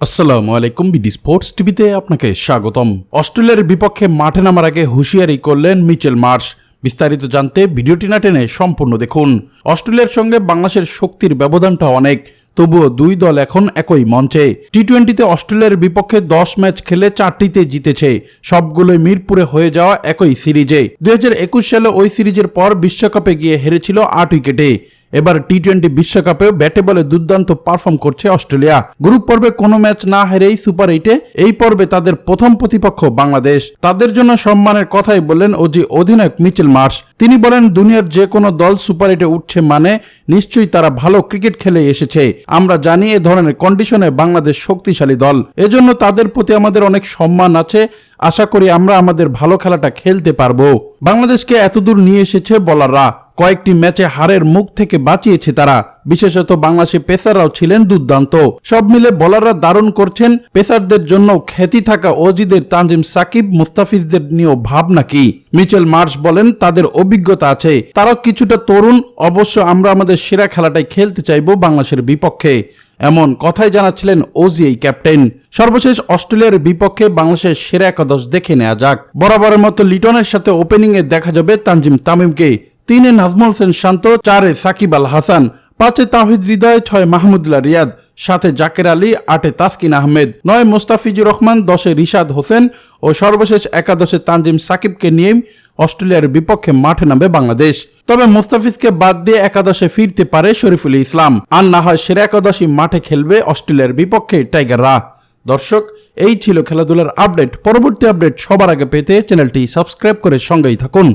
আসসালামু আলাইকুম BD sports টিভিতে আপনাকে স্বাগতম। অস্ট্রেলিয়ার বিপক্ষে মাঠে নামার আগে হুঁশিয়ারি করলেন মিচেল মার্শ। বিস্তারিত জানতে ভিডিওটি না টেনে সম্পূর্ণ দেখুন। অস্ট্রেলিয়ার সঙ্গে বাংলাদেশের শক্তির ব্যবধানটা অনেক, তবুও দুই দল এখন একই মঞ্চে। টি টোয়েন্টিতে অস্ট্রেলিয়ার বিপক্ষে দশ ম্যাচ খেলে চারটিতে জিতেছে। সবগুলোই মিরপুরে হয়ে যাওয়া একই সিরিজে। দুই হাজার একুশ সালে ওই সিরিজের পর বিশ্বকাপে গিয়ে হেরেছিল আট উইকেটে। এবার টি টোয়েন্টি বিশ্বকাপেও ব্যাটে বলে দুর্দান্ত পারফর্ম করছে অস্ট্রেলিয়া। গ্রুপ পর্বে কোনো ম্যাচ না হেরেই সুপার এইটে এই পর্বে তাদের প্রথম প্রতিপক্ষ বাংলাদেশ। তাদের জন্য সম্মানের কথাই বললেন ওজি অধিনায়ক মিচেল মার্শ। তিনি বলেন, দুনিয়ার যে কোনো দল সুপার এইটে উঠছে মানে নিশ্চয়ই তারা ভালো ক্রিকেট খেলে এসেছে। আমরা জানি এ ধরনের কন্ডিশনে বাংলাদেশ শক্তিশালী দল। এজন্য তাদের প্রতি আমাদের অনেক সম্মান আছে। আশা করি আমরা আমাদের ভালো খেলাটা খেলতে পারব। বাংলাদেশকে এতদূর নিয়ে এসেছে বলাররা কয়েকটি ম্যাচে হারের মুখ থেকে বাঁচিয়েছে তারা। বিশেষত বাংলাদেশি পেসাররাও ছিলেন দুর্দান্ত। সব মিলে বোলাররা দারুণ করছেন। পেসারদের জন্য খ্যাতি থাকা অজিদের তানজিম সাকিব, মুস্তাফিজদের নিয়েও ভাবনা কি? মিচেল মার্শ বলেন, তাদের অভিজ্ঞতা আছে। তারাও কিছুটা তরুণ। অবশ্য আমরা আমাদের সেরা খেলাটাই খেলতে চাইব বাংলাদেশের বিপক্ষে। এমন কথাই জানাচ্ছিলেন ওজি এই ক্যাপ্টেন। সর্বশেষ অস্ট্রেলিয়ার বিপক্ষে বাংলাদেশের সেরা একাদশ দেখে নেওয়া যাক। বরাবরের মতো লিটনের সাথে ওপেনিংয়ে দেখা যাবে তানজিম তামিমকে। তিনে নাজমুল সেন শান্ত, চারে সাকিব আল হাসান, পাঁচে তাহিদ হৃদয়, ছয় মাহমুদুল্লাহ রিয়াদ সাথে জাকের আলী, আটে তাসকিন আহমেদ, নয় মোস্তাফিজুর রহমান, দশে রিশাদ হোসেন ও সর্বশেষ একাদশে তানজিম সাকিবকে নিয়ে অস্ট্রেলিয়ার বিপক্ষে মাঠে নামবে বাংলাদেশ। তবে মোস্তাফিজকে বাদ দিয়ে একাদশে ফিরতে পারে শরীফুল ইসলাম। আর না হয় সেরা একাদশী মাঠে খেলবে অস্ট্রেলিয়ার বিপক্ষে টাইগাররা দর্শক, এই ছিল খেলাধুলার আপডেট। পরবর্তী আপডেট সবার আগে পেতে চ্যানেলটি সাবস্ক্রাইব করে সঙ্গেই থাকুন।